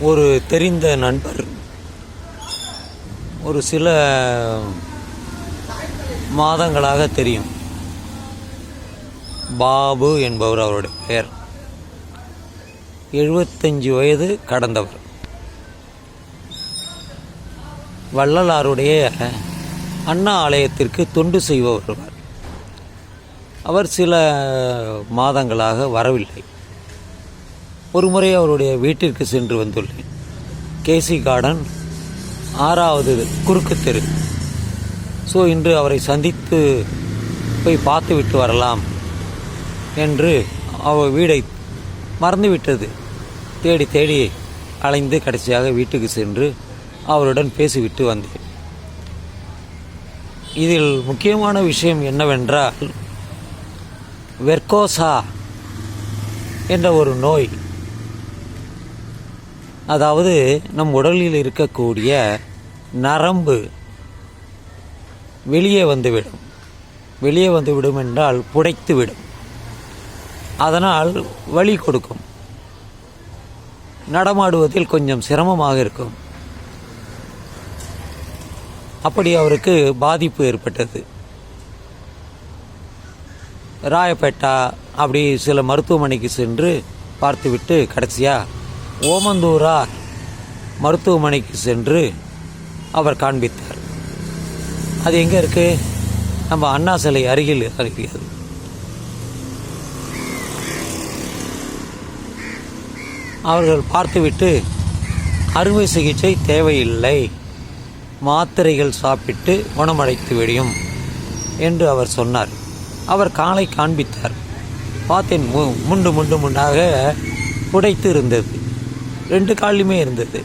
ஒரு தெரிந்த நண்பர் ஒரு சில மாதங்களாக தெரியும். பாபு என்பவர் அவருடைய பெயர். எழுபத்தஞ்சு வயது கடந்தவர். வள்ளலாருடைய அண்ணா ஆலயத்திற்கு தொண்டு செய்பவர் அவர். அவர் சில மாதங்களாக வரவில்லை. ஒரு முறை அவருடைய வீட்டிற்கு சென்று வந்துள்ளேன். கேசி கார்டன் ஆறாவது குறுக்கு தெரு. ஸோ இன்று அவரை சந்தித்து போய் பார்த்து விட்டு வரலாம் என்று அவர் வீடை மறந்துவிட்டது. தேடி தேடி அலைந்து கடைசியாக வீட்டுக்கு சென்று அவருடன் பேசிவிட்டு வந்தேன். இதில் முக்கியமான விஷயம் என்னவென்றால் வெர்கோசா என்ற ஒரு நோய் அதாவது நம் உடலில் இருக்கக்கூடிய நரம்பு வெளியே வந்துவிடும். வெளியே வந்துவிடும் என்றால் புடைத்துவிடும். அதனால் வலி கொடுக்கும். நடமாடுவதில் கொஞ்சம் சிரமமாக இருக்கும். அப்படி அவருக்கு பாதிப்பு ஏற்பட்டது. ராயப்பேட்டா அப்படி சில மருத்துவமனைக்கு சென்று பார்த்துவிட்டு கடைசியாக ஓமந்தூரா மருத்துவமனைக்கு சென்று அவர் காண்பித்தார். அது எங்கே இருக்கு? நம்ம அண்ணா சிலை அருகில் இருக்கிறது. அவர்கள் பார்த்துவிட்டு அறுவை சிகிச்சை தேவையில்லை மாத்திரைகள் சாப்பிட்டு குணமடைத்து விடியும் என்று அவர் சொன்னார். அவர் காலை காண்பித்தார். பார்த்தேன் மு முண்டு முண்டு முண்டாக உடைத்து இருந்தது ரெண்டு கால்லையுமே இருந்தது.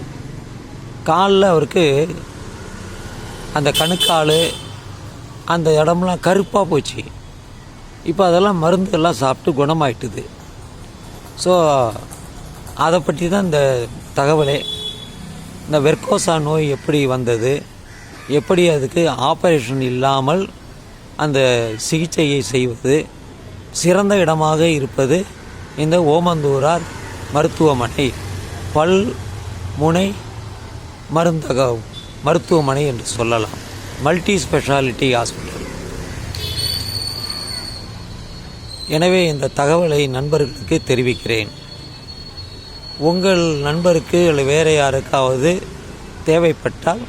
காலில் அவருக்கு அந்த கணுக்கால் அந்த இடம்லாம் கருப்பாக போச்சு. இப்போ அதெல்லாம் மருந்து எல்லாம் சாப்பிட்டு குணமாயிட்டுது. ஸோ அதை பற்றி தான் இந்த தகவலே. இந்த வெர்கோசா நோய் எப்படி வந்தது? எப்படி அதுக்கு ஆப்ரேஷன் இல்லாமல் அந்த சிகிச்சையை செய்வது? சிறந்த இடமாக இருப்பது இந்த ஓமந்தூரார் மருத்துவமனை. பல் முனை மருந்தக மருத்துவமனை என்று சொல்லலாம். Multi speciality hospital. எனவே இந்த தகவலை நண்பர்களுக்கு தெரிவிக்கிறேன். உங்கள் நண்பருக்கு இல்லை வேறு யாருக்காவது தேவைப்பட்டால்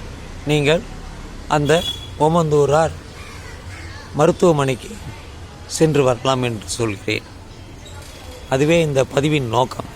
நீங்கள் அந்த ஓமந்தூரார் மருத்துவமனைக்கு சென்று வரலாம் என்று சொல்கிறேன். அதுவே இந்த பதிவின் நோக்கம்.